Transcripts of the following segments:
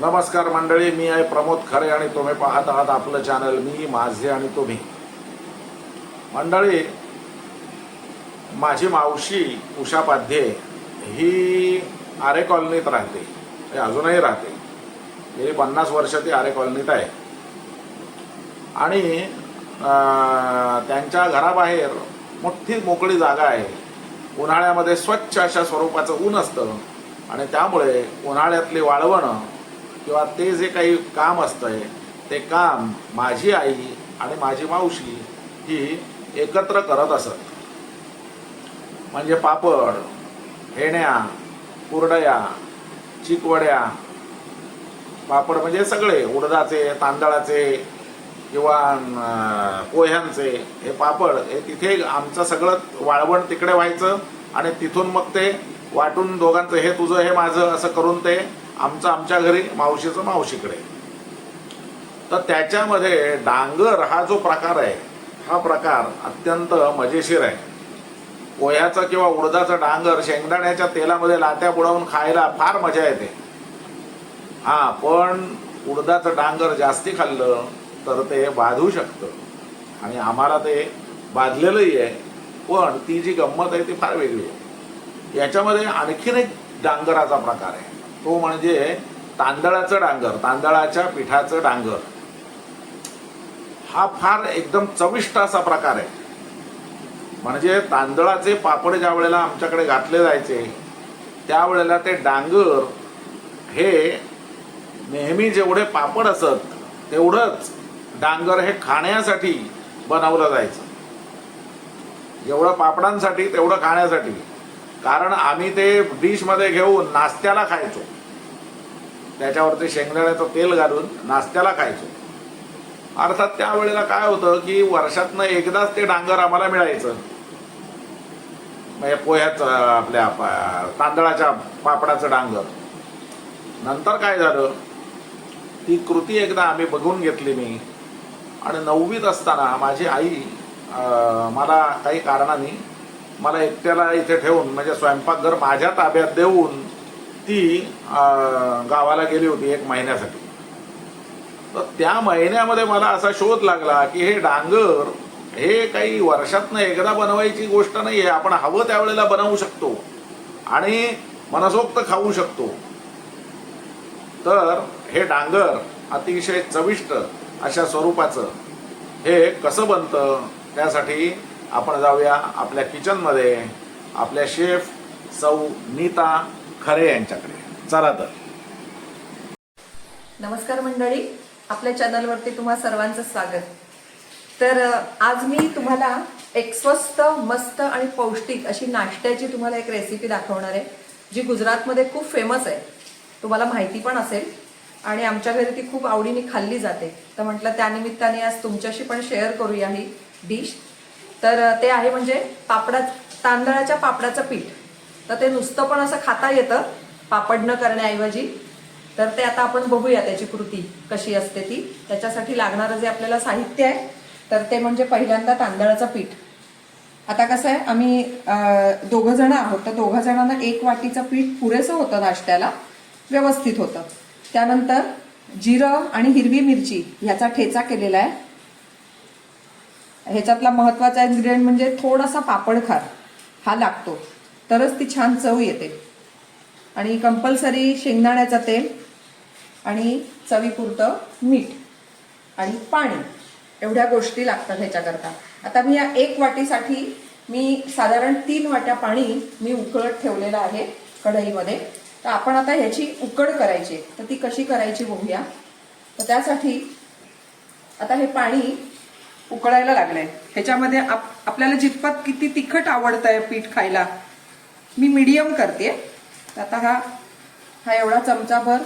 नमस्कार मंडळी मी आहे प्रमोद खरे आणि तुम्ही पाहत आहात आपलं चॅनल मी माझे आणि तुम्ही. मंडळी माझी मावशी उषा पाध्ये ही आरे कॉलनीत राहते. म्हणजे अजूनही राहते. गेली पन्नास वर्ष ती आरे कॉलनीत आहे. आणि त्यांच्या घराबाहेर मोठी मोकळी जागा आहे. उन्हाळ्यामध्ये स्वच्छ अशा स्वरूपाचं ऊन असतं. आणि त्यामुळे उन्हाळ्यातली वाळवणं किंवा ते जे काही काम असतंय ते काम माझी आई आणि माझी मावशी ही एकत्र करत असत. म्हणजे पापड हेण्या कुरडया चिकवड्या पापड म्हणजे सगळे उडदाचे तांदळाचे किंवा पोह्यांचे हे पापड हे तिथे आमचं सगळं वाळवण तिकडे व्हायचं आणि तिथून मग ते वाटून दोघांचं हे तुझं हे माझं असं करून ते आमचं आमच्या घरी मावशीचं मावशीकडे. तर त्याच्यामध्ये डांगर हा जो प्रकार आहे हा प्रकार अत्यंत मजेशीर आहे. पोह्याचं किंवा उडदाचं डांगर शेंगदाण्याच्या तेलामध्ये लाट्या बुडवून खायला फार मजा येते. हा पण उडदाचं डांगर जास्ती खाल्लं तर ते बाधू शकतं. आणि आम्हाला ते बाधलेलंही आहे पण ती जी गंमत आहे ती फार वेगळी आहे. याच्यामध्ये आणखीन एक डांगराचा प्रकार आहे. तो म्हणजे तांदळाचं डांगर तांदळाच्या पिठाचं डांगर. हा फार एकदम चविष्ट असा प्रकार आहे. म्हणजे तांदळाचे पापड ज्या वेळेला आमच्याकडे घातले जायचे त्यावेळेला ते डांगर हे नेहमी जेवढे पापड असत तेवढंच डांगर हे खाण्यासाठी बनवलं जायचं. जेवढं पापडांसाठी तेवढं खाण्यासाठी. कारण आम्ही ते डिशमध्ये घेऊन नाश्त्याला खायचो. त्याच्यावरती शेंगदाण्याचं तेल घालून नाश्त्याला खायचो. अर्थात त्यावेळेला काय होतं की वर्षातनं एकदाच ते डांगर आम्हाला मिळायचं. म्हणजे पोह्याचं आपल्या तांदळाच्या पापडाचं डांगर. नंतर काय झालं? ती कृती एकदा आम्ही बघून घेतली मी. आणि नववीत असताना माझी आई मला काही कारणाने मला एकट्याला इथे ठेवून म्हणजे स्वयंपाकघर माझ्या ताब्यात देऊन ती गावाला गेली होती एक महिन्यासाठी. तर त्या महिन्यामध्ये मला असा शोध लागला की हे डांगर हे काही वर्षातनं एकदा बनवायची गोष्ट नाही आहे आपण हवं त्यावेळेला बनवू शकतो. आणि मनसोक्त खाऊ शकतो. तर हे डांगर अतिशय चविष्ट अशा स्वरूपाचं हे कसं बनतं? त्यासाठी आपण जाऊया आपल्या किचनमध्ये आपल्या शेफ सौ नीता खरे यांच्याकडे. चला तर. नमस्कार मंडळी. आपल्या चॅनलवरती तुम्हा सर्वांचं स्वागत. तर आज मी तुम्हाला एक स्वस्त मस्त आणि पौष्टिक अशी नाश्त्याची तुम्हाला एक रेसिपी दाखवणार आहे जी गुजरातमध्ये खूप फेमस आहे. तुम्हाला माहिती पण असेल. आणि आमच्या घरी ती खूप आवडीने खाल्ली जाते. तर म्हटलं त्यानिमित्ताने आज तुमच्याशी पण शेअर करूया ही डिश तर ते आहे म्हणजे पापडा तांदळाच्या पापडाचं पीठ. तर ते नुसतं पण असं खाता येतं पापड न करण्याऐवजी. तर ते आता आपण बघूया त्याची कृती कशी असते ती. त्याच्यासाठी लागणारं जे आपल्याला साहित्य आहे तर ते म्हणजे पहिल्यांदा तांदळाचं पीठ. आता कसं आहे आम्ही दोघं जण आहोत तर दोघं जणांना एक वाटीचं पीठ पुरेसं होतं नाश्त्याला व्यवस्थित होतं. त्यानंतर जिरं आणि हिरवी मिरची ह्याचा ठेचा केलेला आहे. ह्याच्यातला महत्त्वाचा इन्ग्रेडियंट म्हणजे थोडासा पापडखार हा लागतो. तरच ती छान चव येते. आणि कंपल्सरी शेंगदाण्याचं तेल आणि चवीपुरतं मीठ आणि पाणी. एवढ्या गोष्टी लागतात ह्याच्याकरता. आता मी या एक वाटीसाठी मी साधारण तीन वाट्या पाणी मी उकळत ठेवलेलं आहे कढईमध्ये. तर आपण आता ह्याची उकड करायची तर ती कशी करायची बघूया. तर त्यासाठी आता हे पाणी उकळायला लागलंय. ह्याच्यामध्ये आप आपल्याला जितपत किती तिखट आवडतंय पीठ खायला मी मीडियम करते. आता हा हा एवढा चमचाभर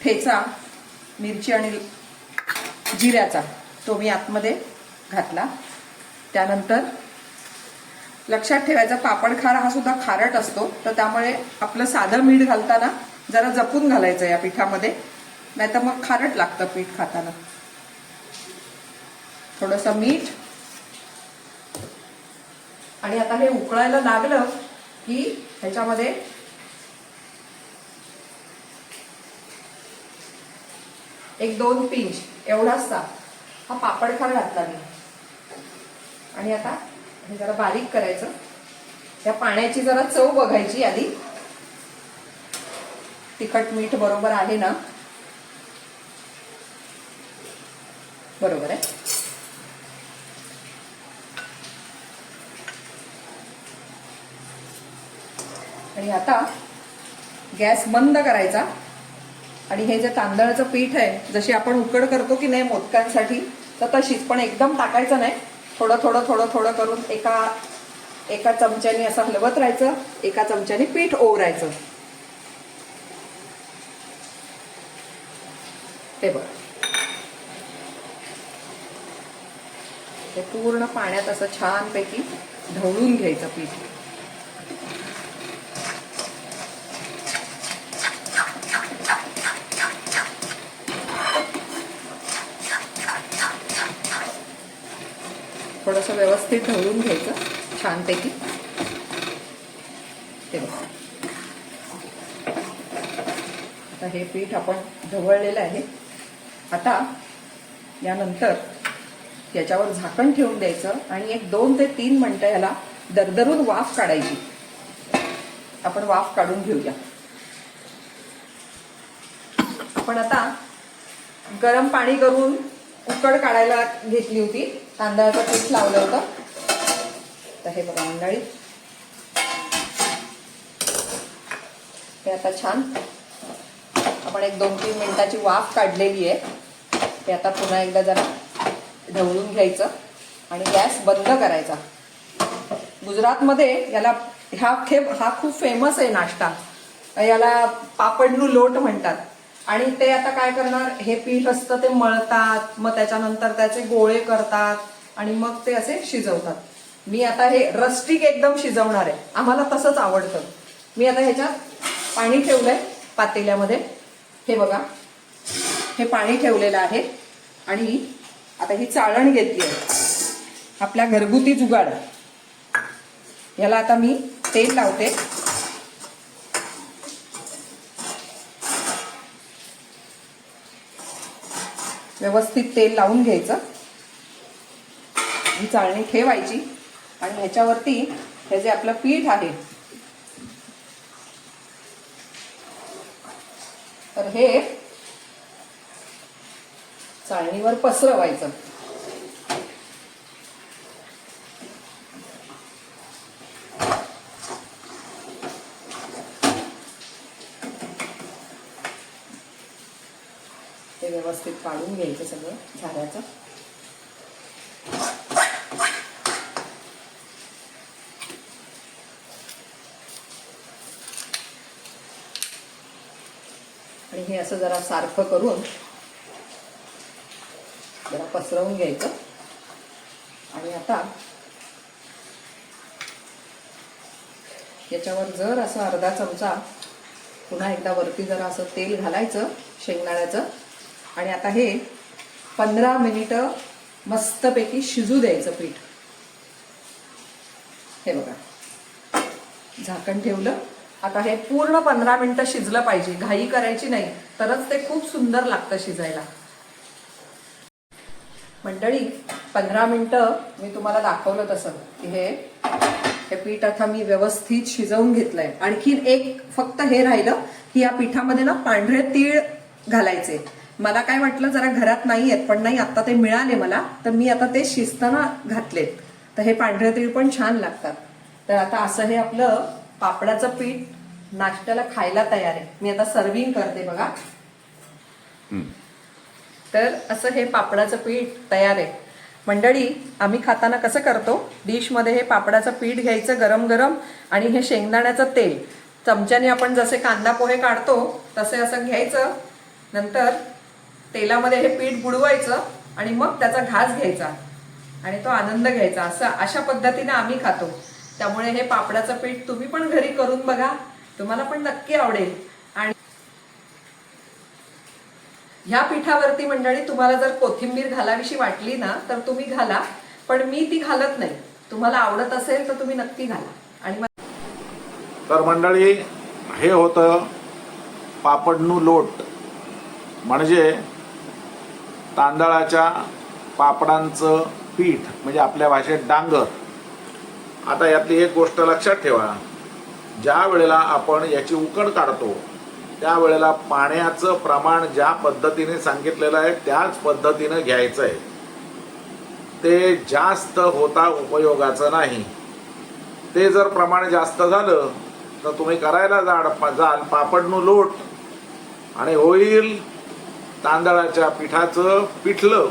ठेचा मिरची आणि जिऱ्याचा तो मी आतमध्ये घातला. त्यानंतर लक्षात ठेवायचा पापड खार हा सुद्धा खारट असतो तर त्यामुळे आपलं साधं मीठ घालताना जरा जपून घालायचं या पिठामध्ये नाहीतर मग खारट लागतं पीठ खाताना. थोडंसं मीठ आणि आता हे उकळायला लागलं की ह्याच्यामध्ये एक दोन पिंच एवढासा हा पापड खार घातला मी. आणि आता हे जरा बारीक करायचं. त्या पाण्याची जरा चव बघायची आधी. तिखट मीठ बरोबर आहे ना? बरोबर आहे? आणि आता गॅस बंद करायचा. आणि हे जे तांदळाचं पीठ आहे जशी आपण उकड करतो की नाही मोदकांसाठी तर तशीच. पण एकदम टाकायचं नाही. थोडं थोडं थोडं थोडं करून एका एका चमच्याने असं हलवत राहायचं एका चमच्याने पीठ ओवरायचं. ते बघ. ते पूर्ण पाण्यात असं छानपैकी ढवळून घ्यायचं पीठ थोडंसं व्यवस्थित ढवळून घ्यायचं छानपैकी. ते बघा. आता हे पीठ आपण ढवळलेलं आहे. आता यानंतर याच्यावर झाकण ठेवून द्यायचं आणि एक दोन ते तीन मिनटं याला दरदरून वाफ काढायची. आपण वाफ काढून घेऊया. आपण आता गरम पाणी करून उकड काढायला घेतली होती. तांदळाचं पीठ लावलं होतं. तर हे बघा मंडळी. हे आता छान. आपण एक दोन तीन मिनिटाची वाफ काढलेली आहे. हे आता पुन्हा एकदा जरा ढवळून घ्यायचं आणि गॅस बंद करायचा. गुजरातमध्ये याला ह्या खेप हा खूप फेमस आहे नाश्ता. याला पापडनू लोट म्हणतात. आणि ते आता काय करणार हे पीठ असतं ते मळतात मग त्याच्यानंतर त्याचे गोळे करतात आणि मग ते असे शिजवतात. मी आता हे रस्टिक एकदम शिजवणार आहे. आम्हाला तसंच आवडतं. मी आता ह्याच्यात पाणी ठेवलंय पातेल्यामध्ये. हे बघा. हे पाणी ठेवलेलं आहे. आणि आता ही चाळण घेतली आहे. आपल्या घरगुती जुगाड. याला आता मी तेल लावते. व्यवस्थित तेल लावून घ्यायचं. ही चाळणी ठेवायची. आणि ह्याच्यावरती हे जे आपलं पीठ आहे तर हे चाळणीवर पसरवायचं. व्यवस्थित काढून घ्यायचं सगळं झाऱ्याचं आणि हे असं जरा सारखं करून जरा पसरवून घ्यायचं. आणि आता याच्यावर जर असं अर्धा चमचा पुन्हा एकदा वरती जरा असं तेल घालायचं शेंगदाण्याचं. आणि आता हे पंधरा मिनिटं मस्तपैकी शिजू द्यायचं पीठ. हे बघा. झाकण ठेवलं. आता हे पूर्ण पंधरा मिनिटं शिजलं पाहिजे. घाई करायची नाही. तरच ते खूप सुंदर लागतं शिजायला. मंडळी पंधरा मिनिटं मी तुम्हाला दाखवलं तसं. की हे हे पीठ आता मी व्यवस्थित शिजवून घेतलंय. आणखीन एक फक्त हे राहिलं की या पिठामध्ये ना पांढरे तीळ घालायचे. मला काय वाटलं जरा घरात नाही आहेत पण नाही आता ते मिळाले मला तर मी आता ते शिजताना घातलेत. तर हे पांढरे तीळ पण छान लागतात. तर आता असं हे आपलं पापडाचं पीठ नाश्त्याला खायला तयार आहे. मी आता सर्विंग करते बघा. तर असं हे पापडाचं पीठ तयार आहे. मंडळी आम्ही खाताना कसं करतो? डिशमध्ये हे पापडाचं पीठ घ्यायचं गरम गरम आणि हे शेंगदाण्याचं तेल. चमच्याने आपण जसे कांदा पोहे काढतो तसे असं घ्यायचं. नंतर तेलामध्ये हे पीठ बुडवायचं आणि मग त्याचा घास घ्यायचा आणि तो आनंद घ्यायचा. असं अशा पद्धतीने आम्ही खातो. त्यामुळे हे पापडाचं पीठ तुम्ही पण घरी करून बघा. तुम्हाला पण नक्की आवडेल. आणि ह्या पिठावरती मंडळी तुम्हाला जर कोथिंबीर घालावीशी वाटली ना तर तुम्ही घाला. पण मी ती घालत नाही. तुम्हाला आवडत असेल तर तुम्ही नक्की घाला. आणि तर मंडळी हे होतं पापडनू लोट. म्हणजे तांदळाच्या पापडांचं पीठ म्हणजे आपल्या भाषेत डांगर. आता यातली एक गोष्ट लक्षात ठेवा. ज्या वेळेला आपण याची उकड काढतो त्यावेळेला पाण्याचं प्रमाण ज्या पद्धतीने सांगितलेलं आहे त्याच पद्धतीनं घ्यायचं आहे ते जास्त होता उपयोगाचं नाही. ते जर प्रमाण जास्त झालं तर तुम्ही करायला जाड जाल पापडनू लोट आणि होईल तांदळाच्या पिठाचं पिठलं.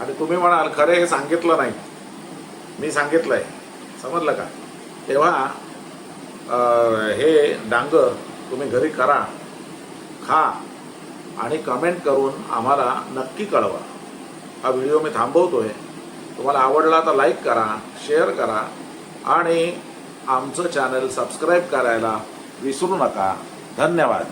आणि तुम्ही म्हणाल खरे हे सांगितलं नाही. मी सांगितलंय. समजलं का? तेव्हा हे डांगर तुम्ही घरी करा खा आणि कमेंट करून आम्हाला नक्की कळवा. हा व्हिडिओ मी थांबवतोय. तुम्हाला आवडला तर लाईक करा शेअर करा आणि आमचं चॅनल सबस्क्राईब करायला विसरू नका. धन्यवाद.